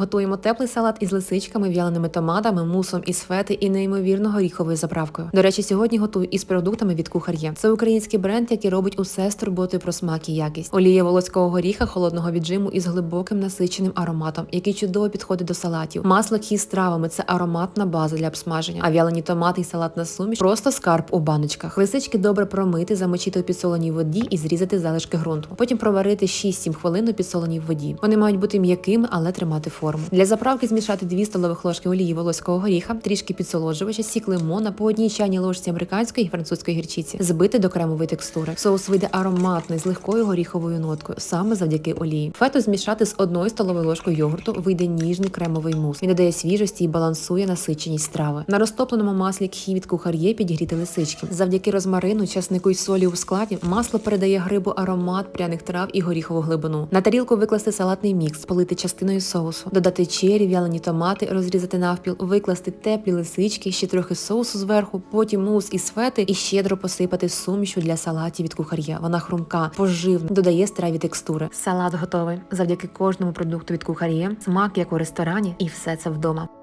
Готуємо теплий салат із лисичками, в'яленими томатами, мусом із фети і неймовірно горіховою заправкою. До речі, сьогодні готую із продуктами від кухар'є. Це український бренд, який робить усе з турботою про смак і якість. Олія волоського горіха, холодного віджиму із глибоким насиченим ароматом, який чудово підходить до салатів. Масло кіз з травами це ароматна база для обсмаження. А в'ялені томати і салатна суміш просто скарб у баночках. Лисички добре промити, замочити у підсоленій воді і зрізати залишки ґрунту. Потім проварити 6-7 хвилин у підсоленій воді. Вони мають бути м'якими, але тримати форму. Для заправки змішати 2 столових ложки олії волоського горіха, трішки підсолоджувача, сік лимона, по одній чайній ложці американської і французької гірчиці, збити до кремової текстури. Соус вийде ароматний з легкою горіховою ноткою, саме завдяки олії. Фету змішати з одною столовою ложкою йогурту, вийде ніжний кремовий мус. Він додає свіжості і балансує насиченість страви. На розтопленому маслі кхі від кухар'є підігріти лисички. Завдяки розмарину, часнику і солі у складі масло передає грибу аромат пряних трав і горіхову глибину. На тарілку викласти салатний мікс, полити частиною соусу, додати чері, в'ялені томати, розрізати навпіл, викласти теплі лисички, ще трохи соусу зверху, потім мус із фети і щедро посипати сумішу для салатів від кухар'я. Вона хрумка, поживна, додає страві текстури. Салат готовий. Завдяки кожному продукту від кухаря, смак як у ресторані, і все це вдома.